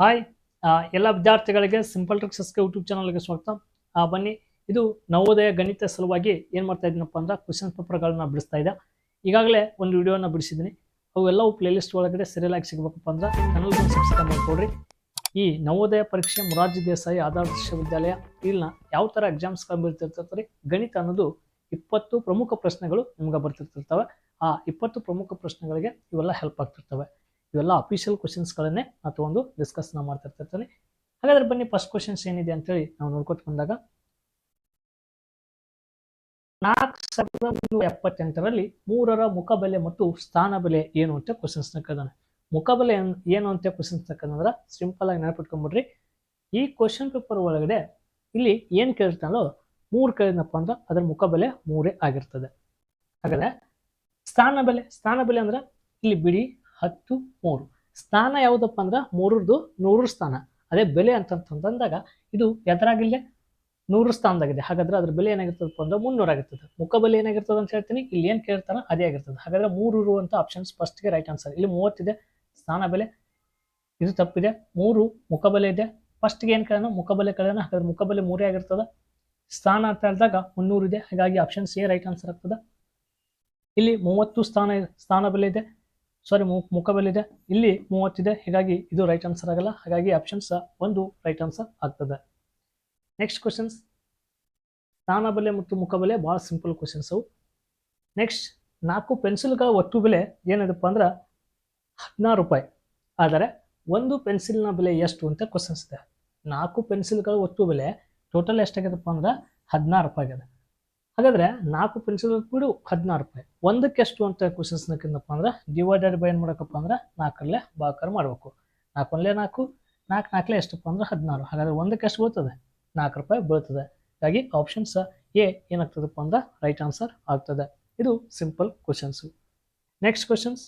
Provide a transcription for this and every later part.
Hi ಎಲ್ಲ ವಿದ್ಯಾರ್ಥಿಗಳಿಗೆ simple ಟ್ರಿಕ್ಸಸ್ಗೆ YouTube ಚಾನಲ್ಗೆ ಸ್ವಾಗತ. ಬನ್ನಿ, ಇದು ನವೋದಯ ಗಣಿತ ಸಲುವಾಗಿ ಏನು ಮಾಡ್ತಾ ಇದ್ದೀನಪ್ಪ ಅಂದ್ರೆ ಕ್ವಶನ್ ಪೇಪರ್ಗಳನ್ನ ಬಿಡಿಸ್ತಾ ಇದೆ ಈಗಾಗಲೇ ಒಂದು ವಿಡಿಯೋನ ಬಿಡಿಸಿದ್ದೀನಿ. ಅವೆಲ್ಲವೂ ಪ್ಲೇಲಿಸ್ಟ್ ಒಳಗಡೆ ಸರಿಯಲ್ ಆಗಿ ಸಿಗಬೇಕಪ್ಪ ಅಂದ್ರೆ ಚಾನಲ್ಗೆ ಸಬ್ಸ್ಕ್ರೈಬ್ ಮಾಡ್ಕೊಡ್ರಿ. ಈ ನವೋದಯ ಪರೀಕ್ಷೆ ಮೊರಾರ್ಜಿ ದೇಸಾಯಿ ಆಧಾರ ವಿಶ್ವವಿದ್ಯಾಲಯ, ಇಲ್ಲಿನ ಯಾವ ಥರ ಎಕ್ಸಾಮ್ಸ್ಗಳು ಬೀಳ್ತಿರ್ತಾರೆ ಗಣಿತ ಅನ್ನೋದು ಇಪ್ಪತ್ತು ಪ್ರಮುಖ ಪ್ರಶ್ನೆಗಳು ನಿಮ್ಗೆ ಬರ್ತಿರ್ತಿರ್ತವೆ ಆ ಇಪ್ಪತ್ತು ಪ್ರಮುಖ ಪ್ರಶ್ನೆಗಳಿಗೆ ಇವೆಲ್ಲ ಹೆಲ್ಪ್ ಆಗ್ತಿರ್ತವೆ. ಇವೆಲ್ಲ ಅಫಿಷಿಯಲ್ ಕ್ವಶನ್ಸ್ಗಳನ್ನೇ ನಾವು ತಗೊಂಡು ಡಿಸ್ಕಸ್ನ ಮಾಡ್ತಿರ್ತಿರ್ತಾನೆ ಹಾಗಾದ್ರೆ ಬನ್ನಿ ಫಸ್ಟ್ ಕ್ವಶನ್ಸ್ ಏನಿದೆ ಅಂತೇಳಿ ನಾವು ನೋಡ್ಕೊತ ಬಂದಾಗ. ನಾಲ್ಕು ಸಾವಿರದ ಮುನ್ನೂರ ಎಪ್ಪತ್ತೆಂಟರಲ್ಲಿ ಮೂರರ ಮುಖಬೆಲೆ ಮತ್ತು ಸ್ಥಾನ ಬೆಲೆ ಏನು ಅಂತ ಕ್ವಶನ್ಸ್ ಕೇಳಿದಾನೆ ಮುಖಬೆಲೆ ಏನ್- ಏನು ಅಂತ ಕ್ವಶನ್ಸ್ ತಕ್ಕಂದ್ರೆ ಸಿಂಪಲ್ ಆಗಿ ನೆನಪಿಟ್ಕೊಂಡ್ಬಿಡ್ರಿ ಈ ಕ್ವಶನ್ ಪೇಪರ್ ಒಳಗಡೆ ಇಲ್ಲಿ ಏನು ಕೇಳಿರ್ತಾನೋ ಮೂರು ಕೇಳಿದ್ನಪ್ಪ ಅಂದ್ರೆ ಅದರ ಮುಖಬೆಲೆ ಮೂರೇ ಆಗಿರ್ತದೆ. ಹಾಗಾದ್ರೆ ಸ್ಥಾನ ಬೆಲೆ ಸ್ಥಾನ ಬೆಲೆ ಅಂದ್ರೆ ಇಲ್ಲಿ ಬಿಡಿ ಹತ್ತು, ಮೂರು. ಸ್ಥಾನ ಯಾವುದಪ್ಪ ಅಂದ್ರೆ ಮೂರರದು ನೂರು ಸ್ಥಾನ. ಅದೇ ಬೆಲೆ ಅಂತಂತಂದಾಗ ಇದು ಎದುರಾಗಿಲ್ಲೇ ನೂರು ಸ್ಥಾನದಾಗಿದೆ. ಹಾಗಾದ್ರೆ ಅದ್ರ ಬೆಲೆ ಏನಾಗಿರ್ತದಪ್ಪ ಅಂದ್ರೆ ಮುನ್ನೂರ ಆಗಿರ್ತದೆ. ಮುಖ ಬೆಲೆ ಏನಾಗಿರ್ತದೆ ಅಂತ ಹೇಳ್ತೀನಿ. ಇಲ್ಲಿ ಏನು ಕೇಳ್ತಾರ ಅದೇ ಆಗಿರ್ತದೆ. ಹಾಗಾದ್ರೆ ಮೂರು ಇರುವಂಥ ಆಪ್ಷನ್ಸ್ ಫಸ್ಟ್ಗೆ ರೈಟ್ ಆನ್ಸರ್ ಇಲ್ಲಿ ಮೂವತ್ತಿದೆ ಸ್ಥಾನ ಬೆಲೆ. ಇದು ತಪ್ಪಿದೆ. ಮೂರು ಮುಖ ಬೆಲೆ ಇದೆ ಫಸ್ಟ್ಗೆ ಏನು ಕೇಳೋಣ? ಮುಖ ಬೆಲೆ ಕೇಳೋಣ. ಹಾಗಾದ್ರೆ ಮುಖ ಬೆಲೆ ಮೂರೇ ಆಗಿರ್ತದೆ. ಸ್ಥಾನ ಅಂತ ಹೇಳಿದಾಗ ಮುನ್ನೂರು ಇದೆ. ಹಾಗಾಗಿ ಆಪ್ಷನ್ ಸಿ ರೈಟ್ ಆನ್ಸರ್ ಆಗ್ತದೆ. ಇಲ್ಲಿ ಮೂವತ್ತು ಸ್ಥಾನ ಸ್ಥಾನ ಬೆಲೆ ಇದೆ. ಸಾರಿ ಮು ಮುಖಬೆಲಿದೆ ಇದೆ ಇಲ್ಲಿ ಮೂವತ್ತಿದೆ ಹೀಗಾಗಿ ಇದು ರೈಟ್ ಆನ್ಸರ್ ಆಗಲ್ಲ. ಹಾಗಾಗಿ ಆಪ್ಷನ್ಸ್ ಒಂದು ರೈಟ್ ಆನ್ಸರ್ ಆಗ್ತದೆ. ನೆಕ್ಸ್ಟ್ ಕ್ವಶನ್ಸ್ ಸ್ಥಾನ ಬೆಲೆ ಮತ್ತು ಮುಖ ಬೆಲೆ ಭಾಳ ಸಿಂಪಲ್ ಕ್ವಶನ್ಸ್ ಅವು. ನೆಕ್ಸ್ಟ್ ನಾಲ್ಕು ಪೆನ್ಸಿಲ್ಗಳ ಒಟ್ಟು ಬೆಲೆ ಏನಿದಪ್ಪ ಅಂದ್ರೆ ಹದಿನಾರು ರೂಪಾಯಿ. ಆದರೆ ಒಂದು ಪೆನ್ಸಿಲ್ನ ಬೆಲೆ ಎಷ್ಟು ಅಂತ ಕ್ವಶನ್ಸ್ ಇದೆ. ನಾಲ್ಕು ಪೆನ್ಸಿಲ್ಗಳ ಒಟ್ಟು ಬೆಲೆ ಟೋಟಲ್ ಎಷ್ಟಾಗ್ಯದಪ್ಪ ಅಂದ್ರೆ ಹದಿನಾರು ರೂಪಾಯಿ ಆಗಿದೆ. ಹಾಗಾದ್ರೆ ನಾಲ್ಕು ಪೆನ್ಸಿಲ್ ಬಿಡು, ಹದಿನಾರು ರೂಪಾಯಿ ಒಂದಕ್ಕೆ ಎಷ್ಟು ಅಂತ ಕ್ವಶನ್ಸ್ ನಕ್ಕಿಂದಪ್ಪ ಅಂದ್ರೆ ಡಿವೈಡೆಡ್ ಬೈ ಏನು ಮಾಡೋಕ್ಕಪ್ಪ ಅಂದ್ರೆ ನಾಲ್ಕರಲ್ಲೇ ಬಾಕರ್ ಮಾಡಬೇಕು. ನಾಲ್ಕು ಒಂದಲೇ ನಾಲ್ಕು ನಾಲ್ಕು ನಾಲ್ಕಲೇ ಎಷ್ಟಪ್ಪ ಅಂದ್ರೆ, ಹದಿನಾರು. ಹಾಗಾದ್ರೆ ಒಂದಕ್ಕೆ ಎಷ್ಟು ಬೀಳ್ತದೆ? ನಾಲ್ಕು ರೂಪಾಯಿ ಬೀಳ್ತದೆ. ಹಾಗಾಗಿ ಆಪ್ಷನ್ಸ್ ಎ ಏನಾಗ್ತದಪ್ಪ ಅಂದ್ರೆ ರೈಟ್ ಆನ್ಸರ್ ಆಗ್ತದೆ. ಇದು simple questions next questions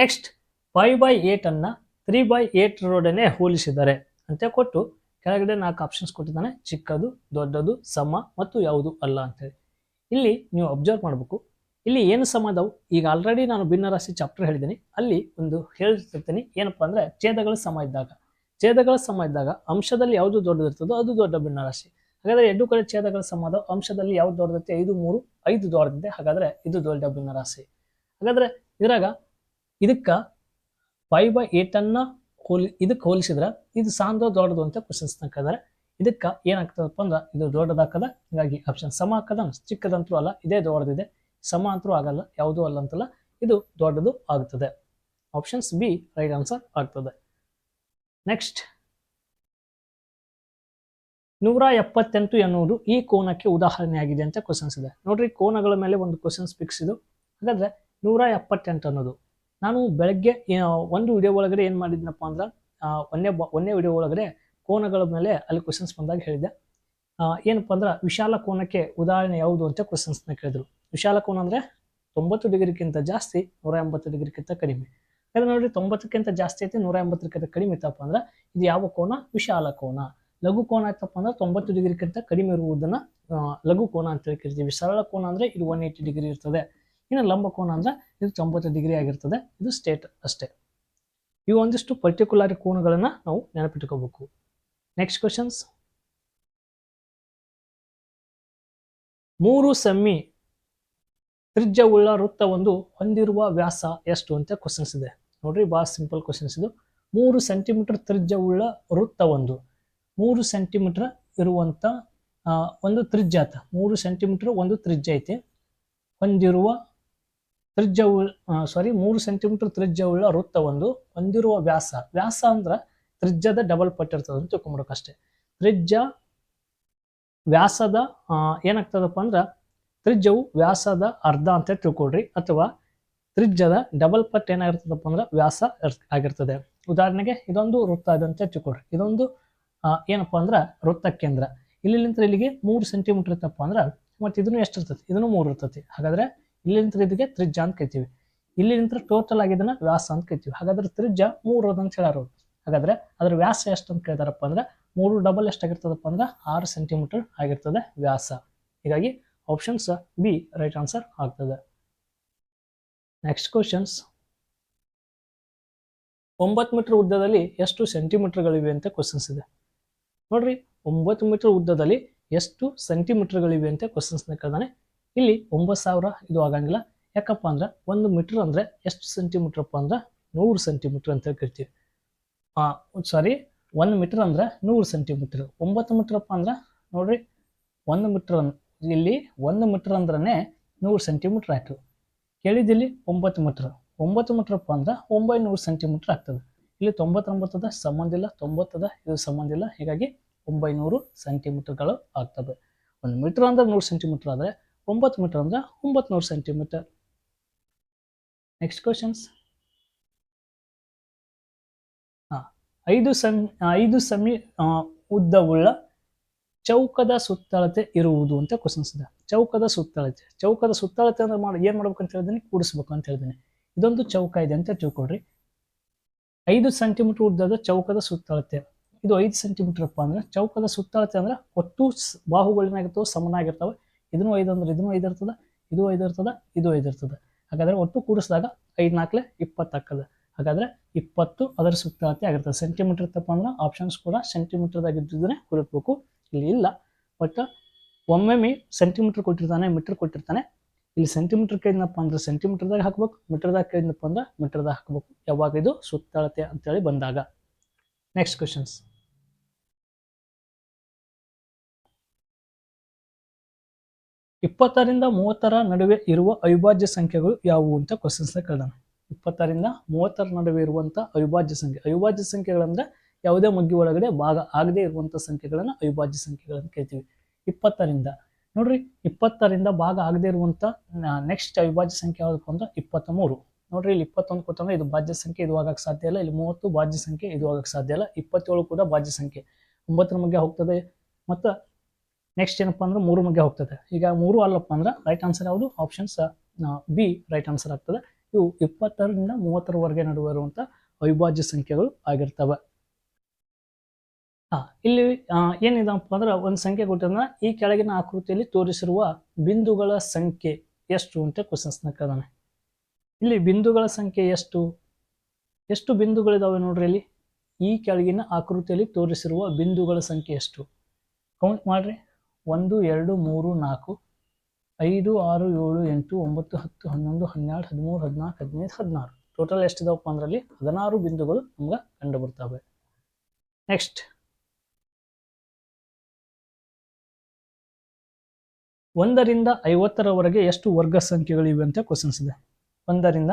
next five by ಏಟನ್ನು three by eight ರೋಡನ್ನೇ ಹೋಲಿಸಿದ್ದಾರೆ ಅಂತ ಕೊಟ್ಟು ಕೆಳಗಡೆ ನಾಲ್ಕು ಆಪ್ಷನ್ಸ್ ಕೊಟ್ಟಿದ್ದಾನೆ. ಚಿಕ್ಕದು, ದೊಡ್ಡದು, ಸಮ ಮತ್ತು ಯಾವುದು ಅಲ್ಲ ಅಂತೇಳಿ. ಇಲ್ಲಿ ನೀವು ಅಬ್ಸರ್ವ್ ಮಾಡಬೇಕು. ಇಲ್ಲಿ ಏನು ಸಮ ಅದಾವು ಈಗ ಆಲ್ರೆಡಿ ನಾನು ಭಿನ್ನರಾಶಿ ಚಾಪ್ಟರ್ ಹೇಳಿದ್ದೀನಿ. ಅಲ್ಲಿ ಒಂದು ಹೇಳ್ತಿರ್ತೀನಿ. ಏನಪ್ಪ ಅಂದರೆ ಛೇದಗಳ ಸಮ ಇದ್ದಾಗ. ಛೇದಗಳ ಸಮ ಇದ್ದಾಗ ಅಂಶದಲ್ಲಿ ಯಾವುದು ದೊಡ್ಡದಿರ್ತದೋ ಅದು ದೊಡ್ಡ ಭಿನ್ನರಾಶಿ. ಹಾಗಾದರೆ ಎರಡು ಕಡೆ ಛೇದಗಳ ಸಮ ಅಂಶದಲ್ಲಿ ಯಾವ್ದು ದೊಡ್ಡದೈತೆ ಐದು, ಮೂರು, ಐದು ದೊಡ್ಡದಿದೆ ಹಾಗಾದರೆ ಇದು ದೊಡ್ಡ ಭಿನ್ನರಾಶಿ. ಹಾಗಾದರೆ ಇದ್ರಾಗ ಇದಕ್ಕೆ ಫೈವ್ ಬೈ ಏಟನ್ನು ಹೋಲಿ ಇದಕ್ಕೆ ಹೋಲಿಸಿದ್ರೆ ಇದು ಸಾಂದ್ರ ದೊಡ್ಡದು ಅಂತ ಕ್ವಶನ್ಸ್ ಹಾಕಿದ್ದಾರೆ ಇದಕ್ಕೆ ಏನಾಗ್ತದಪ್ಪ ಅಂದ್ರೆ ಇದು ದೊಡ್ಡದಾಕದ, ಹೀಗಾಗಿ ಆಪ್ಷನ್ ಸಮ ಹಾಕದ ಚಿಕ್ಕದಂತರೂ ಅಲ್ಲ, ಇದೇ ದೊಡ್ಡದಿದೆ. ಸಮ ಅಂತರೂ ಆಗಲ್ಲ, ಯಾವುದೂ ಅಲ್ಲ ಅಂತಲ್ಲ, ಇದು ದೊಡ್ಡದು ಆಗ್ತದೆ. ಆಪ್ಷನ್ಸ್ ಬಿ ರೈಟ್ ಆನ್ಸರ್ ಆಗ್ತದೆ. ನೆಕ್ಸ್ಟ್ ನೂರ ಎಪ್ಪತ್ತೆಂಟು ಎನ್ನುವುದು ಈ ಕೋನಕ್ಕೆ ಉದಾಹರಣೆಯಾಗಿದೆ ಅಂತ ಕ್ವಶನ್ಸ್ ಇದೆ. ನೋಡ್ರಿ, ಕೋನಗಳ ಮೇಲೆ ಒಂದು ಕ್ವಶನ್ಸ್ ಫಿಕ್ಸ್ ಇದು. ಹಾಗಾದ್ರೆ ನೂರ ಎಪ್ಪತ್ತೆಂಟು ಅನ್ನೋದು. ನಾನು ಬೆಳಗ್ಗೆ ಒಂದು ವಿಡಿಯೋ ಒಳಗಡೆ ಏನು ಮಾಡಿದ್ನಪ್ಪ ಅಂದ್ರೆ ಒಂದೇ ಒಂದೇ ವಿಡಿಯೋ ಒಳಗಡೆ ಕೋನಗಳ ಮೇಲೆ ಅಲ್ಲಿ ಕ್ವಶನ್ಸ್ ಬಂದಾಗ ಹೇಳಿದ್ದೆ. ಏನಪ್ಪ ಅಂದ್ರೆ, ವಿಶಾಲ ಕೋನಕ್ಕೆ ಉದಾಹರಣೆ ಯಾವುದು ಅಂತ ಕ್ವಶನ್ಸ್ನ ಕೇಳಿದ್ರು. ವಿಶಾಲ ಕೋನ ಅಂದರೆ ತೊಂಬತ್ತು ಡಿಗ್ರಿಗಿಂತ ಜಾಸ್ತಿ, ನೂರ ಎಂಬತ್ತು ಡಿಗ್ರಿಗಿಂತ ಕಡಿಮೆ. ಅದು ನೋಡ್ರಿ, ತೊಂಬತ್ತಕ್ಕಿಂತ ಜಾಸ್ತಿ ಐತಿ, ನೂರ ಎಂಬತ್ತಕ್ಕಿಂತ ಕಡಿಮೆ ಇತ್ತಪ್ಪ ಅಂದ್ರೆ, ಇದು ಯಾವ ಕೋನ? ವಿಶಾಲ ಕೋನ. ಲಘು ಕೋನ ಆಯ್ತಪ್ಪ ಅಂದ್ರೆ, ತೊಂಬತ್ತು ಡಿಗ್ರಿಗಿಂತ ಕಡಿಮೆ ಇರುವುದನ್ನ ಲಘು ಕೋನ ಅಂತ ಹೇಳಿ ಕರಿತೀವಿ ಸರಳ ಕೋನ ಅಂದ್ರೆ ಇದು ಒನ್ ಏಯ್ಟಿ ಡಿಗ್ರಿ ಇರ್ತದೆ. ಇನ್ನು ಲಂಬ ಕೋನ ಅಂದ್ರೆ ಇದು ತೊಂಬತ್ತು ಡಿಗ್ರಿ ಆಗಿರ್ತದೆ. ಇದು ಸ್ಟೇಟ್ ಅಷ್ಟೇ. ಈ ಒಂದಿಷ್ಟು ಪರ್ಟಿಕ್ಯುಲರ್ ಕೋನಗಳನ್ನು ನಾವು ನೆನಪಿಟ್ಕೋಬೇಕು. ನೆಕ್ಸ್ಟ್ ಕ್ವಶನ್ಸ್ ಮೂರು ಸೆಮ್ಮಿ ತ್ರಿಜ್ಯವುಳ್ಳ ವೃತ್ತವೊಂದು ಹೊಂದಿರುವ ವ್ಯಾಸ ಎಷ್ಟು ಅಂತ ಕ್ವಶನ್ಸ್ ಇದೆ. ನೋಡ್ರಿ ಭಾಳ ಸಿಂಪಲ್ ಕ್ವಶನ್ಸ್ ಇದು. ಮೂರು ಸೆಂಟಿಮೀಟರ್ ತ್ರಿಜ್ಯವುಳ್ಳ ಒಂದು ಮೂರು ಸೆಂಟಿಮೀಟರ್ ಇರುವಂಥ ಒಂದು ತ್ರಿಜ್ಯ ಮೂರು ಸೆಂಟಿಮೀಟರ್ ಒಂದು ತ್ರಿಜ್ಯ ಐತೆ. ಹೊಂದಿರುವ ತ್ರಿಜ್ಯವುಳ್ಳ ಸಾರಿ ಮೂರು ಸೆಂಟಿಮೀಟರ್ ತ್ರಿಜ್ಯವುಳ್ಳ ಒಂದು ಹೊಂದಿರುವ ವ್ಯಾಸ. ವ್ಯಾಸ ಅಂದ್ರೆ ತ್ರಿಜ್ಯದ ಡಬಲ್ ಪಟ್ಟಿರ್ತದೆ ಅಂತ ತಿಳ್ಕೊಂಬಿಡೋಕೆ ಅಷ್ಟೇ. ತ್ರಿಜ್ಯ ವ್ಯಾಸದ ಏನಾಗ್ತದಪ್ಪ ಅಂದ್ರೆ ತ್ರಿಜ್ಯವು ವ್ಯಾಸದ ಅರ್ಧ ಅಂತ ತಿಳ್ಕೊಳ್ರಿ ಅಥವಾ ತ್ರಿಜ್ಯದ ಡಬಲ್ ಪಟ್ ಏನಾಗಿರ್ತದಪ್ಪ ಅಂದ್ರೆ ವ್ಯಾಸ ಆಗಿರ್ತದೆ. ಉದಾಹರಣೆಗೆ ಇದೊಂದು ವೃತ್ತ ಇದೆ ಅಂತ ತಿಳ್ಕೊಳ್ರಿ. ಇದೊಂದು ಏನಪ್ಪ ಅಂದ್ರೆ ವೃತ್ತ ಕೇಂದ್ರ. ಇಲ್ಲಿಂದ ಇಲ್ಲಿಗೆ ಮೂರು ಸೆಂಟಿಮೀಟರ್ ಇತ್ತಪ್ಪ ಅಂದ್ರೆ ಮತ್ತೆ ಇದನ್ನು ಎಷ್ಟು ಇರ್ತದೆ? ಇದನ್ನು ಮೂರು ಇರ್ತೈತಿ ಹಾಗಾದ್ರೆ ಇಲ್ಲಿಂದ ಇದಕ್ಕೆ ತ್ರಿಜ್ಯ ಅಂತ ಕರಿತೀವಿ. ಇಲ್ಲಿಂದ ಟೋಟಲ್ ಆಗಿದ್ದನ್ನ ವ್ಯಾಸ ಅಂತ ಕರಿತೀವಿ. ಹಾಗಾದ್ರೆ ತ್ರಿಜ್ಯ ಮೂರು ಅಂತ ಹೇಳಾರು ಹಾಗಾದ್ರೆ ಅದ್ರ ವ್ಯಾಸ ಎಷ್ಟು ಅಂತ ಕೇಳ್ತಾರಪ್ಪ ಅಂದ್ರೆ ಮೂರು ಡಬಲ್ ಎಷ್ಟಾಗಿರ್ತದಪ್ಪ ಅಂದ್ರೆ ಆರು ಸೆಂಟಿಮೀಟರ್ ಆಗಿರ್ತದೆ ವ್ಯಾಸ. ಹೀಗಾಗಿ ಆಪ್ಷನ್ಸ್ ಬಿ ರೈಟ್ ಆನ್ಸರ್ ಆಗ್ತದೆ. ನೆಕ್ಸ್ಟ್ ಕ್ವಶನ್ಸ್ ಒಂಬತ್ತು ಮೀಟರ್ ಉದ್ದದಲ್ಲಿ ಎಷ್ಟು ಸೆಂಟಿಮೀಟರ್ಗಳಿವೆ ಅಂತ ಕ್ವಶನ್ಸ್ ಇದೆ. ನೋಡ್ರಿ, ಒಂಬತ್ತು ಮೀಟರ್ ಉದ್ದದಲ್ಲಿ ಎಷ್ಟು ಸೆಂಟಿಮೀಟರ್ಗಳಿವೆ ಅಂತ ಕ್ವಶನ್ಸ್ ಕೇಳ್ದಾನೆ. ಇಲ್ಲಿ ಒಂಬತ್ತು ಸಾವಿರ ಇದು ಆಗಂಗಿಲ್ಲ. ಯಾಕಪ್ಪ ಅಂದ್ರೆ ಒಂದು ಮೀಟರ್ ಅಂದ್ರೆ ಎಷ್ಟು ಸೆಂಟಿಮೀಟ್ರಪ್ಪ ಅಂದ್ರೆ ನೂರು ಸೆಂಟಿಮೀಟರ್ ಅಂತ ಕರಿತೀವಿ ಸಾರಿ ಒಂದು ಮೀಟರ್ ಅಂದ್ರೆ ನೂರು ಸೆಂಟಿಮೀಟರ್ ಒಂಬತ್ತು ಮೀಟ್ರಪ್ಪ ಅಂದ್ರೆ ನೋಡ್ರಿ, ಒಂದು ಮೀಟರ್ ಇಲ್ಲಿ ಒಂದು ಮೀಟರ್ ಅಂದ್ರೆ ನೂರು ಸೆಂಟಿಮೀಟರ್ ಆಯ್ತು. ಕೇಳಿದಿಲ್ಲಿ ಒಂಬತ್ತು ಮೀಟರ್ ಒಂಬತ್ತು ಮೀಟ್ರಪ್ಪ ಅಂದ್ರೆ ಒಂಬೈನೂರು ಸೆಂಟಿಮೀಟರ್ ಆಗ್ತದೆ. ಇಲ್ಲಿ ತೊಂಬತ್ತೊಂಬತ್ತದ ಸಂಬಂಧ ಇಲ್ಲ. ತೊಂಬತ್ತದ ಇದು ಸಂಬಂಧ ಇಲ್ಲ. ಹೀಗಾಗಿ ಒಂಬೈನೂರು ಸೆಂಟಿಮೀಟರ್ಗಳು ಆಗ್ತವೆ. ಒಂದು ಮೀಟರ್ ಅಂದ್ರೆ ನೂರು ಸೆಂಟಿಮೀಟರ್ ಆದರೆ ಒಂಬತ್ತು ಮೀಟರ್ ಅಂದ್ರೆ ಒಂಬತ್ತು ನೂರು ಸೆಂಟಿಮೀಟರ್ ನೆಕ್ಸ್ಟ್ ಕ್ವಶನ್ಸ್ ಹಾಂ, ಐದು ಸಮಿ ಐದು ಸಮಿ ಉದ್ದವುಳ್ಳ ಚೌಕದ ಸುತ್ತಳತೆ ಇರುವುದು ಅಂತ ಕ್ವಶನ್ಸ್ ಇದೆ. ಚೌಕದ ಸುತ್ತಳತೆ ಚೌಕದ ಸುತ್ತಳತೆ ಅಂದ್ರೆ ಮಾಡಿ, ಏನು ಮಾಡ್ಬೇಕು ಅಂತ ಹೇಳಿದ್ದೀನಿ ಕೂಡಿಸ್ಬೇಕು ಅಂತ ಹೇಳಿದ್ದೀನಿ ಇದೊಂದು ಚೌಕ ಇದೆ ಅಂತ ತಿಳ್ಕೊಳ್ರಿ. ಐದು ಸೆಂಟಿಮೀಟರ್ ಉದ್ದದ ಚೌಕದ ಸುತ್ತಳತೆ. ಇದು ಐದು ಸೆಂಟಿಮೀಟರ್ ಅಪ್ಪ ಅಂದ್ರೆ ಚೌಕದ ಸುತ್ತಳತೆ ಅಂದ್ರೆ ಒಟ್ಟು ಬಾಹುಗಳೇನಾಗಿರ್ತವೆ ಸಮನಾಗಿರ್ತವೆ ಇದನ್ನು ಐದು ಅಂದ್ರೆ ಇದನ್ನು ಐದು ಇರ್ತದೆ, ಇದು ಐದು ಇರ್ತದೆ, ಇದು ಐದು ಇರ್ತದೆ. ಹಾಗಾದ್ರೆ ಒಟ್ಟು ಕೂಡಿಸಿದಾಗ ಐದು ನಾಲ್ಕಲೆ ಇಪ್ಪತ್ತು ಹಾಕದ ಹಾಗಾದ್ರೆ ಇಪ್ಪತ್ತು ಅದರ ಸುತ್ತಳತೆ ಆಗಿರ್ತದೆ. ಸೆಂಟಿಮೀಟರ್ ಇತ್ತಪ್ಪ ಅಂದ್ರೆ ಆಪ್ಷನ್ಸ್ ಕೂಡ ಸೆಂಟಿಮೀಟರ್ದಾಗಿದ್ದರೆ ಹುಡುಕ್ಬೇಕು ಇಲ್ಲಿ ಇಲ್ಲ. ಬಟ್ ಒಮ್ಮೊಮ್ಮೆ ಸೆಂಟಿಮೀಟರ್ ಕೊಟ್ಟಿರ್ತಾನೆ ಮೀಟರ್ ಕೊಟ್ಟಿರ್ತಾನೆ. ಇಲ್ಲಿ ಸೆಂಟಿಮೀಟರ್ ಕೇಳಿದ್ನಪ್ಪ ಅಂದ್ರೆ ಸೆಂಟಿಮೀಟರ್ದಾಗ ಹಾಕ್ಬೇಕು ಮೀಟರ್ದಾಗ ಕೇಳಿದ್ನಪ್ಪ ಅಂದ್ರೆ ಮೀಟರ್ದಾಗ ಹಾಕ್ಬೇಕು. ಯಾವಾಗ ಇದು ಸುತ್ತಳತೆ ಅಂತೇಳಿ ಬಂದಾಗ. ನೆಕ್ಸ್ಟ್ ಕ್ವಶನ್ಸ್ ಇಪ್ಪತ್ತರಿಂದ ಮೂವತ್ತರ ನಡುವೆ ಇರುವ ಅವಿಭಾಜ್ಯ ಸಂಖ್ಯೆಗಳು ಯಾವುವು ಅಂತ ಕ್ವಶನ್ಸ್ ಕೇಳೋಣ. ಇಪ್ಪತ್ತರಿಂದ ಮೂವತ್ತರ ನಡುವೆ ಇರುವಂಥ ಅವಿಭಾಜ್ಯ ಸಂಖ್ಯೆ. ಅವಿಭಾಜ್ಯ ಸಂಖ್ಯೆಗಳಂದ್ರೆ ಯಾವುದೇ ಮಗ್ಗಿ ಒಳಗಡೆ ಭಾಗ ಆಗದೇ ಇರುವಂಥ ಸಂಖ್ಯೆಗಳನ್ನು ಅವಿಭಾಜ್ಯ ಸಂಖ್ಯೆಗಳನ್ನ ಕೇಳ್ತೀವಿ ಇಪ್ಪತ್ತರಿಂದ ನೋಡ್ರಿ, ಇಪ್ಪತ್ತರಿಂದ ಭಾಗ ಆಗದೇ ಇರುವಂತ ನೆಕ್ಸ್ಟ್ ಅವಿಭಾಜ್ಯ ಸಂಖ್ಯೆ ಯಾವ್ದಪ್ಪ ಅಂದ್ರೆ ಇಪ್ಪತ್ತ ಮೂರು ನೋಡ್ರಿ, ಇಲ್ಲಿ ಇಪ್ಪತ್ತೊಂದು ಕೊಟ್ಟಂದ್ರೆ ಇದು ಭಾಜ್ಯ ಸಂಖ್ಯೆ ಇದು ಆಗಕ್ಕೆ ಸಾಧ್ಯ ಇಲ್ಲ. ಇಲ್ಲಿ ಮೂವತ್ತು ಭಾಜ್ಯ ಸಂಖ್ಯೆ ಇದು ಆಗಕ್ಕೆ ಸಾಧ್ಯ ಇಲ್ಲ. ಇಪ್ಪತ್ತೇಳು ಕೂಡ ಭಾಜ್ಯ ಸಂಖ್ಯೆ. ಒಂಬತ್ತರ ಮಗ್ಗೆ ಹೋಗ್ತದೆ. ಮತ್ತು ನೆಕ್ಸ್ಟ್ ಏನಪ್ಪ ಅಂದ್ರೆ ಮೂರು ಮಗ್ಗೆ ಹೋಗ್ತದೆ. ಈಗ ಮೂರು ಅಲ್ಲಪ್ಪ ಅಂದ್ರೆ ರೈಟ್ ಆನ್ಸರ್ ಯಾವುದು? ಆಪ್ಷನ್ಸ್ ಬಿ ರೈಟ್ ಆನ್ಸರ್ ಆಗ್ತದೆ. ಇವು ಇಪ್ಪತ್ತರಿಂದ ಮೂವತ್ತರವರೆಗೆ ನಡುವೆ ಇರುವಂಥ ಅವಿಭಾಜ್ಯ ಸಂಖ್ಯೆಗಳು ಆಗಿರ್ತವೆ. ಇಲ್ಲಿ ಏನಿದಪ್ಪ ಅಂದ್ರೆ ಒಂದು ಸಂಖ್ಯೆ ಕೊಟ್ಟಿದ್ರೆ ಈ ಕೆಳಗಿನ ಆಕೃತಿಯಲ್ಲಿ ತೋರಿಸಿರುವ ಬಿಂದುಗಳ ಸಂಖ್ಯೆ ಎಷ್ಟು ಅಂತ ಕ್ವಶನ್ಸ್ನ ಕೇಳ್ದಾನೆ ಇಲ್ಲಿ ಬಿಂದುಗಳ ಸಂಖ್ಯೆ ಎಷ್ಟು? ಎಷ್ಟು ಬಿಂದುಗಳಿದಾವೆ ನೋಡ್ರಿ ಇಲ್ಲಿ? ಈ ಕೆಳಗಿನ ಆಕೃತಿಯಲ್ಲಿ ತೋರಿಸಿರುವ ಬಿಂದುಗಳ ಸಂಖ್ಯೆ ಎಷ್ಟು? ಕೌಂಟ್ ಮಾಡ್ರಿ. ಒಂದು, ಎರಡು, ಮೂರು, ನಾಲ್ಕು, ಐದು, ಆರು, ಏಳು, ಎಂಟು, ಒಂಬತ್ತು, ಹತ್ತು, ಹನ್ನೊಂದು, ಹನ್ನೆರಡು, ಹದಿಮೂರು, ಹದಿನಾಲ್ಕು, ಹದಿನೈದು, ಹದಿನಾರು. ಟೋಟಲ್ ಎಷ್ಟಿದಾವಪ್ಪ ಅಂದ್ರಲ್ಲಿ ಹದಿನಾರು ಬಿಂದುಗಳು ನಮ್ಗೆ ಕಂಡು ಬರ್ತವೆ ನೆಕ್ಸ್ಟ್ ಒಂದರಿಂದ ಐವತ್ತರವರೆಗೆ ಎಷ್ಟು ವರ್ಗ ಸಂಖ್ಯೆಗಳಿವೆ ಅಂತ ಕ್ವಶನ್ಸ್ ಇದೆ. ಒಂದರಿಂದ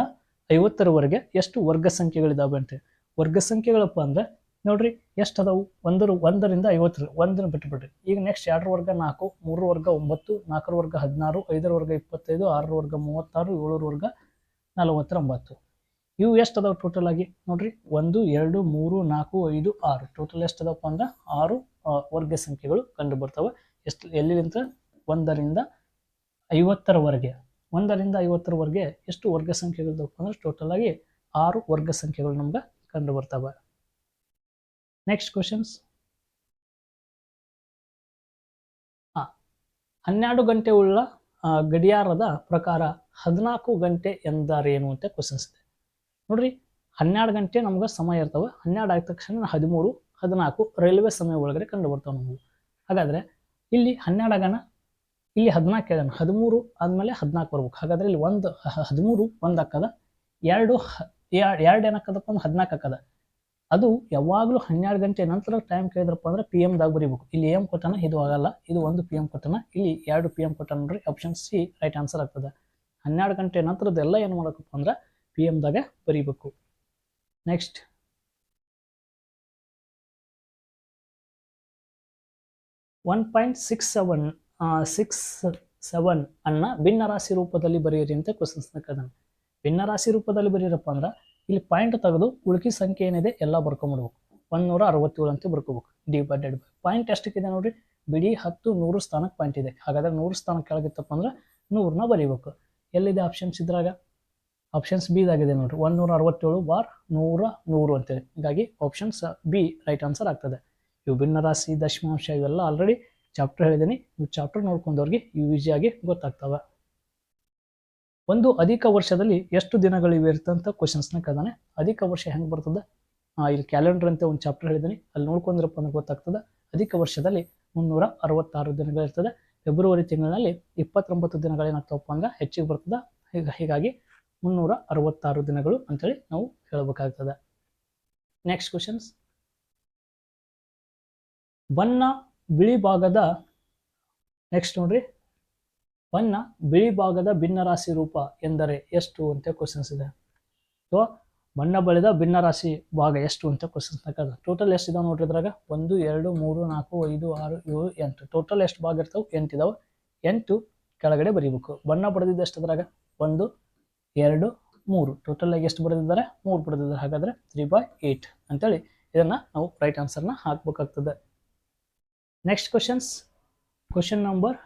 ಐವತ್ತರವರೆಗೆ ಎಷ್ಟು ವರ್ಗ ಸಂಖ್ಯೆಗಳಿದಾವೆ ಅಂತೆ. ವರ್ಗ ಸಂಖ್ಯೆಗಳಪ್ಪ ಅಂದ್ರೆ ನೋಡ್ರಿ ಎಷ್ಟು ಅದಾವು? ಒಂದರ ಒಂದರಿಂದ ಐವತ್ತರ ಒಂದನ್ನು ಬಿಟ್ಟು ಬಿಟ್ಟುಬಿಡ್ರಿ ಈಗ ನೆಕ್ಸ್ಟ್ ಎರಡರ ವರ್ಗ ನಾಲ್ಕು ಮೂರರ ವರ್ಗ ಒಂಬತ್ತು, ನಾಲ್ಕರ ವರ್ಗ ಹದಿನಾರು, ಐದರ ವರ್ಗ ಇಪ್ಪತ್ತೈದು, ಆರರ ವರ್ಗ ಮೂವತ್ತಾರು, ಏಳರ ವರ್ಗ ನಲವತ್ತೊಂಬತ್ತು ಇವು ಎಷ್ಟು ಅದಾವೆ ಟೋಟಲ್ ಆಗಿ? ನೋಡ್ರಿ, ಒಂದು, ಎರಡು, ಮೂರು, ನಾಲ್ಕು, ಐದು, ಆರು. ಟೋಟಲ್ ಎಷ್ಟು ಅದಪ್ಪ ಅಂದ್ರೆ ಆರು ವರ್ಗ ಸಂಖ್ಯೆಗಳು ಕಂಡು ಬರ್ತವೆ ಎಷ್ಟು, ಎಲ್ಲಿಂದ? ಒಂದರಿಂದ ಐವತ್ತರವರೆಗೆ ಒಂದರಿಂದ ಐವತ್ತರವರೆಗೆ ಎಷ್ಟು ವರ್ಗ ಸಂಖ್ಯೆಗಳು ಅಂದ್ರೆ ಟೋಟಲ್ ಆಗಿ ಆರು ವರ್ಗ ಸಂಖ್ಯೆಗಳು ನಮ್ಗೆ ಕಂಡು ಬರ್ತವೆ ನೆಕ್ಸ್ಟ್ ಕ್ವಶನ್ಸ್ ಹನ್ನೆರಡು ಗಂಟೆ ಉಳ್ಳ ಗಡಿಯಾರದ ಪ್ರಕಾರ ಹದಿನಾಲ್ಕು ಗಂಟೆ ಎಂದರೇನು ಅಂತ ಕ್ವಶನ್ಸ್ ಇದೆ. ನೋಡ್ರಿ, ಹನ್ನೆರಡು ಗಂಟೆ ನಮ್ಗೆ ಸಮಯ ಇರ್ತವೆ. ಹನ್ನೆರಡು ಆದ ತಕ್ಷಣ ಹದಿಮೂರು, ಹದಿನಾಲ್ಕು ರೈಲ್ವೆ ಸಮಯ ಒಳಗಡೆ ಕಂಡು ಬರ್ತಾವೆ ನಮಗೆ. ಹಾಗಾದ್ರೆ ಇಲ್ಲಿ ಹನ್ನೆರಡು ಆಗಣ, ಇಲ್ಲಿ ಹದಿನಾಲ್ಕು ಹೇಳೋಣ ಹದಿಮೂರು ಆದಮೇಲೆ ಹದಿನಾಲ್ಕು ಬರ್ಬೇಕು. ಹಾಗಾದ್ರೆ ಇಲ್ಲಿ ಒಂದು ಹದಿಮೂರು ಒಂದು ಹಾಕದ ಎರಡು ಎರಡು ಏನಕ್ಕದಪ್ಪ ಒಂದು ಹದಿನಾಲ್ಕು ಹಾಕದ ಅದು ಯಾವಾಗಲೂ ಹನ್ನೆರಡು ಗಂಟೆ ನಂತರ ಟೈಮ್ ಕೇಳಿದ್ರಪ್ಪ ಅಂದ್ರೆ ಪಿ ಎಮ್ದಾಗ ಬರೀಬೇಕು. ಇಲ್ಲಿ ಎಂ ಕೊಟ್ಟನ, ಇದು ಆಗಲ್ಲ. ಇದು ಒಂದು ಪಿ ಎಂ ಕೊಟ್ಟನ, ಇಲ್ಲಿ ಎರಡು ಪಿ ಎಂ ಕೊಟ್ಟನ ನೋಡ್ರಿ ಆಪ್ಷನ್ ಸಿ ರೈಟ್ ಆನ್ಸರ್ ಆಗ್ತದೆ. ಹನ್ನೆರಡು ಗಂಟೆ ನಂತರದೆಲ್ಲ ಏನು ಮಾಡಬೇಕಪ್ಪ ಅಂದ್ರೆ ಪಿ ಎಮ್ದಾಗ ಬರೀಬೇಕು. Next one point six seven six seven ಅನ್ನ ಭಿನ್ನರಾಶಿ ರೂಪದಲ್ಲಿ ಬರೆಯಿರಿ ಅಂತ ಕ್ವಶನ್ಸ್ನ ಭಿನ್ನ ರಾಶಿ ರೂಪದಲ್ಲಿ ಬರೀರಪ್ಪ ಅಂದ್ರೆ ಇಲ್ಲಿ ಪಾಯಿಂಟ್ ತೆಗೆದು ಉಳ್ಕಿ ಸಂಖ್ಯೆ ಏನಿದೆ ಎಲ್ಲ ಬರ್ಕೊಂಬಿಡ್ಬೇಕು ಒಂದೂರ ಅರವತ್ತೇಳು ಅಂತ ಬರ್ಕೋಬೇಕು. ಡಿವೈಡೆಡ್ ಬೈ ಪಾಯಿಂಟ್ ಎಷ್ಟಕ್ಕಿದೆ ನೋಡ್ರಿ? ಬಿಡಿ ಹತ್ತು, ನೂರು ಸ್ಥಾನಕ್ಕೆ ಪಾಯಿಂಟ್ ಇದೆ. ಹಾಗಾದ್ರೆ ನೂರು ಸ್ಥಾನಕ್ಕೆ ಕೆಳಗಿತ್ತಪ್ಪ ಅಂದ್ರೆ ನೂರನ್ನ ಬರೀಬೇಕು. ಎಲ್ಲಿದೆ ಆಪ್ಷನ್ಸ್ ಇದ್ರಾಗ? ಆಪ್ಷನ್ಸ್ ಬಿ ದಾಗಿದೆ ನೋಡ್ರಿ. ಒಂದೂರ ಅರವತ್ತೇಳು ಬಾರ್ ನೂರ ನೂರು ಅಂತೇಳಿ. ಹೀಗಾಗಿ ಆಪ್ಷನ್ಸ್ ಬಿ ರೈಟ್ ಆನ್ಸರ್ ಆಗ್ತದೆ. ವಿಭಿನ್ನ ಭಿನ್ನ ರಾಶಿ, ದಶಮಾಂಶ ಇವೆಲ್ಲ ಆಲ್ರೆಡಿ ಚಾಪ್ಟರ್ ಹೇಳಿದ್ದೀನಿ ನೀವು ಚಾಪ್ಟರ್ ನೋಡ್ಕೊಂಡವ್ರಿಗೆ ಇವು ಈಸಿಯಾಗಿ ಗೊತ್ತಾಗ್ತವೆ. ಒಂದು ಅಧಿಕ ವರ್ಷದಲ್ಲಿ ಎಷ್ಟು ದಿನಗಳಿವೆ ಇರ್ತಂತ ಕ್ವಶನ್ಸ್ನ ಕದಾನೆ ಅಧಿಕ ವರ್ಷ ಹೆಂಗೆ ಬರ್ತದೆ? ಇಲ್ಲಿ ಕ್ಯಾಲೆಂಡರ್ ಅಂತ ಒಂದು ಚಾಪ್ಟರ್ ಹೇಳಿದ್ದೀನಿ ಅಲ್ಲಿ ನೋಡ್ಕೊಂಡ್ರಪ್ಪ ಅಂದ್ರೆ ಗೊತ್ತಾಗ್ತದೆ. ಅಧಿಕ ವರ್ಷದಲ್ಲಿ ಮುನ್ನೂರ ಅರವತ್ತಾರು ದಿನಗಳಿರ್ತದೆ. ಫೆಬ್ರವರಿ ತಿಂಗಳಿನಲ್ಲಿ ಇಪ್ಪತ್ತೊಂಬತ್ತು ದಿನಗಳೇನಾಗ್ತವಪ್ಪ ಅಂದ್ರೆ ಹೆಚ್ಚಿಗೆ ಬರ್ತದೆ. ಹೀಗ, ಹೀಗಾಗಿ ಮುನ್ನೂರ ಅರವತ್ತಾರು ದಿನಗಳು ಅಂತೇಳಿ ನಾವು ಹೇಳಬೇಕಾಗ್ತದೆ. ನೆಕ್ಸ್ಟ್ ಕ್ವಶನ್ಸ್ ಬಣ್ಣ ಬಿಳಿ ಭಾಗದ ನೆಕ್ಸ್ಟ್ ನೋಡ್ರಿ. ಬಣ್ಣ ಬಿಳಿ ಭಾಗದ ಭಿನ್ನರಾಶಿ ರೂಪ ಎಂದರೆ ಎಷ್ಟು ಅಂತ ಕ್ವಶನ್ಸ್ ಇದೆ. ಸೊ ಬಣ್ಣ ಬಳಿದ ಭಿನ್ನರಾಶಿ ಭಾಗ ಎಷ್ಟು ಅಂತ ಕ್ವಶನ್ಸ್ ಹಾಕದ ಟೋಟಲ್ ಎಷ್ಟು ಇದಾವೆ ನೋಡ್ರಿ ಇದ್ರಾಗ? ಒಂದು, ಎರಡು, ಮೂರು, ನಾಲ್ಕು, ಐದು, ಆರು, ಏಳು, ಎಂಟು. ಟೋಟಲ್ ಎಷ್ಟು ಭಾಗ ಇರ್ತಾವೆ? ಎಂಟು ಇದಾವೆ ಎಂಟು ಕೆಳಗಡೆ ಬರೀಬೇಕು. ಬಣ್ಣ ಬರೆದಿದ್ದು ಎಷ್ಟು ಅದ್ರಾಗ ಒಂದು, ಎರಡು, ಮೂರು. ಟೋಟಲ್ ಆಗಿ ಎಷ್ಟು ಬರೆದಿದ್ದಾರೆ? ಮೂರು ಬರೆದಿದ್ದಾರೆ. ಹಾಗಾದ್ರೆ ತ್ರೀ ಬೈ ಏಯ್ಟ್ ಅಂತೇಳಿ ಇದನ್ನ ನಾವು ರೈಟ್ ಆನ್ಸರ್ನ ಹಾಕ್ಬೇಕಾಗ್ತದೆ. ನೆಕ್ಸ್ಟ್ ಕ್ವಶನ್ಸ್ ಕ್ವಶನ್ ನಂಬರ್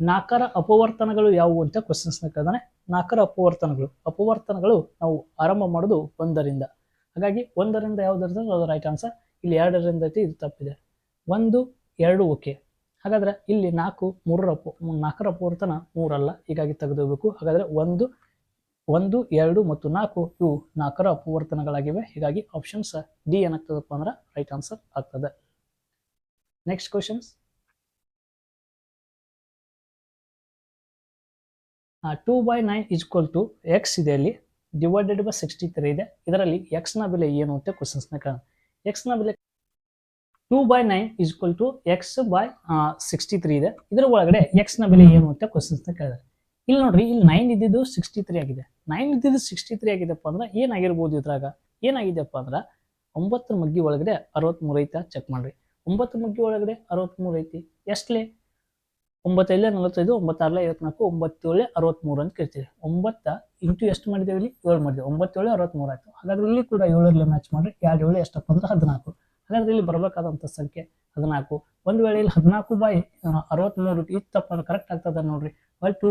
ನಾಲ್ಕರ ಅಪವರ್ತನಗಳು ಯಾವುವು ಅಂತ ಕ್ವಶನ್ಸ್ನ ಕೇಳಿದಾನೆ. ನಾಕರ ಅಪವರ್ತನಗಳು. ಅಪವರ್ತನಗಳು ನಾವು ಆರಂಭ ಮಾಡೋದು ಒಂದರಿಂದ. ಹಾಗಾಗಿ ಒಂದರಿಂದ ಯಾವುದರಿಂದ ಅದು ರೈಟ್ ಆನ್ಸರ್ ಇಲ್ಲಿ ಎರಡರಿಂದ ಐತಿ, ಇದು ತಪ್ಪಿದೆ. ಒಂದು, ಎರಡು, ಓಕೆ. ಹಾಗಾದ್ರೆ ಇಲ್ಲಿ ನಾಲ್ಕು, ಮೂರರ ಅಪ ನಾಲ್ಕರ ಅಪವರ್ತನ ಮೂರಲ್ಲ, ಹೀಗಾಗಿ ತೆಗೆದೋಗ್ಬೇಕು ಹಾಗಾದ್ರೆ ಒಂದು ಒಂದು, ಎರಡು ಮತ್ತು ನಾಲ್ಕು, ಇವು ನಾಲ್ಕರ ಅಪವರ್ತನಗಳಾಗಿವೆ. ಹೀಗಾಗಿ ಆಪ್ಷನ್ಸ್ ಡಿ ಏನಾಗ್ತದಪ್ಪ ಅಂದ್ರೆ ರೈಟ್ ಆನ್ಸರ್ ಆಗ್ತದೆ. Next questions two by nine is equal to X ಇದೆ ಅಲ್ಲಿ ಡಿವೈಡೆಡ್ ಬೈ ಸಿಕ್ಸ್ಟಿ ತ್ರೀ ಇದೆ. ಇದರಲ್ಲಿ ಎಕ್ಸ್ನ ಬೆಲೆ ಏನು ಅಂತ ಕ್ವಶನ್ಸ್ನ ಎಕ್ಸ್ ಎಕ್ಸ್ನ ಬೆಲೆ two by nine is equal to X by sixty three ಇದೆ. ಇದರ ಒಳಗಡೆ ಎಕ್ಸ್ನ ಬೆಲೆ ಏನು ಅಂತ ಕ್ವಶನ್ಸ್ನ ಕೇಳಿದೆ ಇಲ್ಲಿ ನೋಡ್ರಿ, ಇಲ್ಲಿ ನೈನ್ ಇದ್ದಿದ್ದು ಸಿಕ್ಸ್ಟಿ ತ್ರೀ ಆಗಿದೆ. ನೈನ್ ಇದ್ದಿದ್ದು ಸಿಕ್ಸ್ಟಿ ತ್ರೀ ಆಗಿದೆಪ್ಪ ಅಂದ್ರೆ ಏನಾಗಿರ್ಬೋದು ಇದ್ರಾಗ? ಏನಾಗಿದೆಪ್ಪ ಅಂದ್ರೆ ಒಂಬತ್ತು ಮಗ್ಗಿ ಒಳಗಡೆ ಅರವತ್ತ್ಮೂರು ಐತಾ ಚೆಕ್ ಮಾಡ್ರಿ. ಒಂಬತ್ತು ಮಗ್ಗಿ ಒಳಗಡೆ ಅರವತ್ತ್ಮೂರು ಐತಿ ಎಷ್ಟಲೇ? ಒಂಬತ್ತೈದಲೇ ನಲವತ್ತೈದು, ಒಂಬತ್ತಾರಲೆ ಐವತ್ನಾಲ್ಕು ಒಂಬತ್ತೇಳೆ ಅರವತ್ತ್ಮೂರು ಅಂತ ಕೇಳ್ತೀವಿ. ಒಂಬತ್ತ ಇಂಟು ಎಷ್ಟು ಮಾಡಿದ್ದೇವೆ ಇಲ್ಲಿ? ಏಳು ಮಾಡಿದ್ದೇವೆ. ಒಂಬತ್ತೇಳು ಅರವತ್ತ್ಮೂರು ಆಯ್ತು. ಹಾಗಾದ್ರೆ ಇಲ್ಲಿ ಕೂಡ ಏಳರಲ್ಲಿ ಮ್ಯಾಚ್ ಮಾಡಿದ್ರೆ ಎರಡು ಏಳು, ಎಷ್ಟಪ್ಪ ಅಂದ್ರೆ ಹದಿನಾಲ್ಕು. ಹಾಗಾದ್ರೆ ಇಲ್ಲಿ ಬರಬೇಕಾದಂಥ ಸಂಖ್ಯೆ ಹದಿನಾಲ್ಕು. ಒಂದು ವೇಳೆ ಇಲ್ಲಿ ಹದಿನಾಲ್ಕು ಬೈ ಅರವತ್ತ್ಮೂರು ಇತ್ತಪ್ಪ ಅಂದ್ರೆ ಕರೆಕ್ಟ್ ಆಗ್ತದೆ ನೋಡ್ರಿ. By two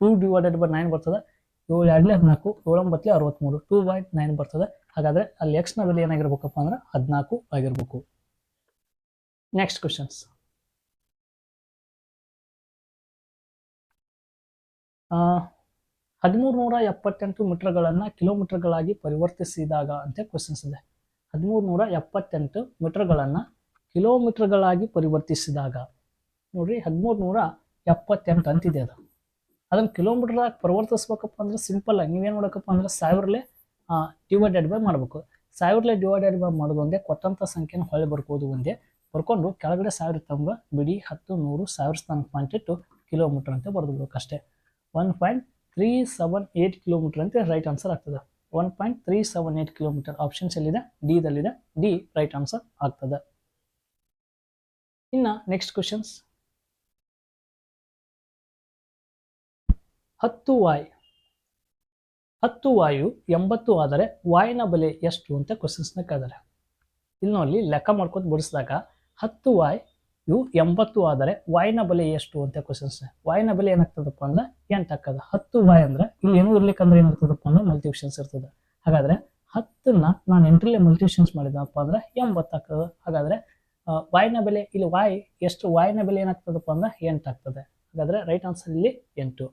two divided by nine ಬರ್ತದೆ. ಏಳು, ಎರಡಲೇ ಹದಿನಾಲ್ಕು ಏಳೊಂಬತ್ತಲೇ ಅರವತ್ತ್ಮೂರು ಟೂ ಬೈ ನೈನ್ ಬರ್ತದೆ. ಹಾಗಾದ್ರೆ ಅಲ್ಲಿ ಎಕ್ಸ್ನ ಬೆಲೆ ಏನಾಗಿರ್ಬೇಕಪ್ಪ ಅಂದ್ರೆ ಹದಿನಾಲ್ಕು ಆಗಿರ್ಬೇಕು. ನೆಕ್ಸ್ಟ್ ಕ್ವಶನ್ಸ್ ಹದಿಮೂರು ನೂರ ಎಪ್ಪತ್ತೆಂಟು ಮೀಟರ್ಗಳನ್ನು ಕಿಲೋಮೀಟರ್ಗಳಾಗಿ ಪರಿವರ್ತಿಸಿದಾಗ ಅಂತ ಕ್ವಶನ್ಸ್ ಇದೆ. ಹದಿಮೂರು ನೂರ ಎಪ್ಪತ್ತೆಂಟು ಮೀಟರ್ಗಳನ್ನು ಕಿಲೋಮೀಟರ್ಗಳಾಗಿ ಪರಿವರ್ತಿಸಿದಾಗ, ನೋಡ್ರಿ ಹದಿಮೂರು ನೂರ ಎಪ್ಪತ್ತೆಂಟು ಅಂತಿದೆ ಅದು. ಅದನ್ನು ಕಿಲೋಮೀಟರ್ದಾಗ ಪರಿವರ್ತಿಸ್ಬೇಕಪ್ಪ ಅಂದ್ರೆ ಸಿಂಪಲ್ ನೀವೇನು ಮಾಡಬೇಕಪ್ಪ ಅಂದ್ರೆ ಸಾವಿರಲೆ ಡಿವೈಡೆಡ್ ಬೈ ಮಾಡಬೇಕು. ಸಾವಿರಲೆ ಡಿವೈಡೆಡ್ ಬೈ ಮಾಡೋದು ಒಂದೇ ಕೊಟ್ಟಂಥ ಸಂಖ್ಯೆನ ಹೊಳೆ ಬರ್ಕೋದು ಒಂದೇ. ಬರ್ಕೊಂಡು ಕೆಳಗಡೆ ಸಾವಿರ ತಂಬ ಬಿಡಿ ಹತ್ತು ನೂರು ಸಾವಿರ ಸ್ಥಾನ ಪಾಯಿಂಟ್ ಇಟ್ಟು ಕಿಲೋಮೀಟರ್ ಅಂತ ಬರೆದ್ಬಿಡ್ಬೇಕು ಅಷ್ಟೇ one point three seven eight kilometre ಅಂತ ರೈಟ್ ಆನ್ಸರ್ ಆಗ್ತದೆ. One point three seven eight kilometre options ಎಲ್ಲಿದೆ? ಡಿ ದಲ್ಲಿದೆ. ಡಿ ರೈಟ್ ಆನ್ಸರ್ ಆಗ್ತದೆ. ಇನ್ನು ನೆಕ್ಸ್ಟ್ ಕ್ವಶನ್ಸ್ ಹತ್ತು ವಾಯ್. ಹತ್ತು ವಾಯು ಎಂಬತ್ತು ಆದರೆ ವಾಯಿನ ಬೆಲೆ ಎಷ್ಟು ಅಂತ ಕ್ವಶನ್ಸ್ನ ಕೇಳಿದಾರೆ. ಇಲ್ಲಿ ನೋಡಿ ಲೆಕ್ಕ ಮಾಡ್ಕೊಂಡು ಬಿಡಿಸಿದಾಗ ಹತ್ತು ವಾಯ್ ಇವು ಎಂಬತ್ತು ಆದರೆ ವಾಯಿನ ಬೆಲೆ ಎಷ್ಟು ಅಂತ ಕ್ವಶನ್ಸ್ ವಾಯಿನ ಬೆಲೆ ಏನಾಗ್ತದಪ್ಪ ಅಂದ್ರೆ ಎಂಟು ಹಾಕದ ಹತ್ತು ವಾಯ್ ಅಂದ್ರೆ ಇಲ್ಲಿ ಏನು ಇರ್ಲಿಕ್ಕಂದ್ರೆ ಏನಾಗ್ತದಪ್ಪ ಅಂದ್ರೆ ಮಲ್ಟಿಪ್ಷನ್ಸ್ ಇರ್ತದೆ. ಹಾಗಾದ್ರೆ ಹತ್ತನ್ನ ನಾನು ಎಂಟ್ರಲ್ಲಿ ಮಲ್ಟಿಪ್ಷನ್ಸ್ ಮಾಡಿದಪ್ಪ ಅಂದ್ರೆ ಎಂಬತ್ತು ಆಗ್ತದೆ. ಹಾಗಾದ್ರೆ ವಾಯಿನ ಬೆಲೆ, ಇಲ್ಲಿ ವಾಯ್ ಎಷ್ಟು ವಾಯಿನ ಬೆಲೆ ಏನಾಗ್ತದಪ್ಪ ಅಂದ್ರೆ ಎಂಟು ಆಗ್ತದೆ. ಹಾಗಾದ್ರೆ ರೈಟ್ ಆನ್ಸರ್ ಇಲ್ಲಿ ಎಂಟು.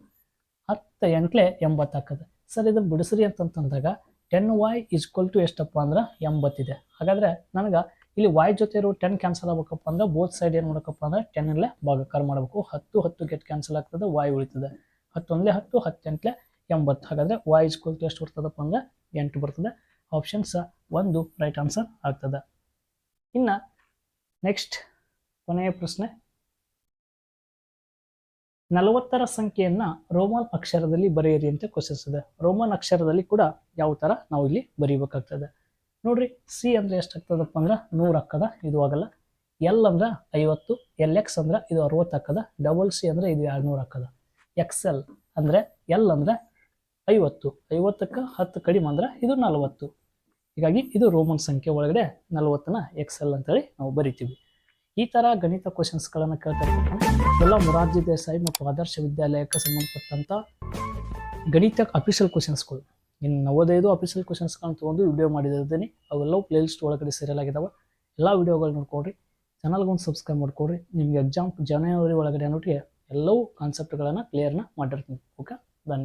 ಹತ್ತು ಎಂಟ್ಲೆ ಎಂಬತ್ತು ಆಗ್ತದೆ. ಸರ್ ಇದು ಬಿಡಿಸ್ರಿ ಅಂತಂತಂದಾಗ ಟೆನ್ ವಾಯ್ ಈಕ್ವಲ್ ಟು ಎಷ್ಟಪ್ಪ ಅಂದ್ರೆ ಎಂಬತ್ತಿದೆ. ಹಾಗಾದ್ರೆ, ನನಗೆ ಇಲ್ಲಿ ವಾಯ್ ಜೊತೆ ಇರೋ ಟೆನ್ ಕ್ಯಾನ್ಸಲ್ ಆಗಬೇಕಪ್ಪ ಅಂದ್ರೆ ಬೋತ್ ಸೈಡ್ ಏನು ಮಾಡಬೇಕಪ್ಪ ಅಂದ್ರೆ ಟೆನ್ ಅಲ್ಲೇ ಭಾಗಾಕಾರ ಮಾಡಬೇಕು. ಹತ್ತು ಹತ್ತು ಗೆಟ್ ಕ್ಯಾನ್ಸಲ್ ಆಗ್ತದೆ ವಾಯ್ ಉಳಿತದೆ. ಹತ್ತೊಂದಲೇ ಹತ್ತು, ಹತ್ತೆಂಟ್ಲೆ ಎಂಬತ್ತು. ಹಾಗಾದ್ರೆ ವಾಯ್ ಸ್ಕೂಲ್ ಎಷ್ಟು ಬರ್ತದಪ್ಪ ಅಂದ್ರೆ ಎಂಟು ಬರ್ತದೆ. ಆಪ್ಷನ್ಸ್ ಒಂದು ರೈಟ್ ಆನ್ಸರ್ ಆಗ್ತದೆ. ಇನ್ನು ನೆಕ್ಸ್ಟ್ ಕೊನೆಯ ಪ್ರಶ್ನೆ. ನಲವತ್ತರ ಸಂಖ್ಯೆಯನ್ನ ರೋಮನ್ ಅಕ್ಷರದಲ್ಲಿ ಬರೆಯಿರಿ ಅಂತ ಕ್ವಶನ್ಸ್ ಇದೆ ರೋಮನ್ ಅಕ್ಷರದಲ್ಲಿ ಕೂಡ ಯಾವ ತರ ನಾವು ಇಲ್ಲಿ ಬರೀಬೇಕಾಗ್ತದೆ. ನೋಡ್ರಿ ಸಿ ಅಂದ್ರೆ ಎಷ್ಟಾಗ್ತದಪ್ಪ ಅಂದ್ರೆ ನೂರು ಅಕ್ಕದ ಇದು ಆಗಲ್ಲ. ಎಲ್ ಅಂದ್ರೆ ಐವತ್ತು ಎಲ್ ಎಕ್ಸ್ ಅಂದ್ರೆ ಇದು ಅರವತ್ತು ಅಕ್ಕದ ಡಬಲ್ ಸಿ ಅಂದ್ರೆ ಇದು ಎರಡ್ನೂರು ಹಾಕದ ಎಕ್ಸ್ ಎಲ್ ಅಂದ್ರೆ ಎಲ್ ಅಂದ್ರೆ ಐವತ್ತು, ಐವತ್ತಕ್ಕೆ ಹತ್ತು ಕಡಿಮೆ ಅಂದ್ರೆ ಇದು ನಲವತ್ತು. ಹೀಗಾಗಿ ಇದು ರೋಮನ್ ಸಂಖ್ಯೆ ಒಳಗಡೆ ನಲವತ್ತನ ಎಕ್ಸ್ ಎಲ್ ಅಂತೇಳಿ ನಾವು ಬರಿತೀವಿ. ಈ ತರ ಗಣಿತ ಕ್ವಶನ್ಸ್ಗಳನ್ನು ಕೇಳ್ತಾ ಎಲ್ಲ ಮೊರಾರ್ಜಿ ದೇಸಾಯಿ ಮತ್ತು ಆದರ್ಶ ವಿದ್ಯಾಲಯಕ್ಕೆ ಸಂಬಂಧಪಟ್ಟಂತ ಗಣಿತ ಅಫಿಷಿಯಲ್ ಕ್ವಶನ್ಸ್ಗಳು ಇನ್ನು ನವೋದಯದು ಅಫಿಷಿಯಲ್ ಕ್ವಶನ್ಸ್ಗಳನ್ನ ತೊಗೊಂಡು ವಿಡಿಯೋ ಮಾಡಿದ್ದೀನಿ ಅವೆಲ್ಲವೂ ಪ್ಲೇಲಿಸ್ಟ್ ಒಳಗಡೆ ಸೇರಲಾಗಿದ್ದಾವೆ ಎಲ್ಲ ವೀಡಿಯೋಗಳು ನೋಡ್ಕೊಡ್ರಿ ಚಾನಲ್ಗೊಂದು ಸಬ್ಸ್ಕ್ರೈಬ್ ಮಾಡ್ಕೊಡ್ರಿ ನಿಮಗೆ ಎಕ್ಸಾಮ್ ಜನವರಿ ಒಳಗಡೆ ಅನ್ನೋಟಿಗೆ ಎಲ್ಲವೂ ಕಾನ್ಸೆಪ್ಟ್ಗಳನ್ನು ಕ್ಲಿಯರ್ನ ಮಾಡಿರ್ತೀನಿ. ಓಕೆ ಧನ್ಯವಾದ.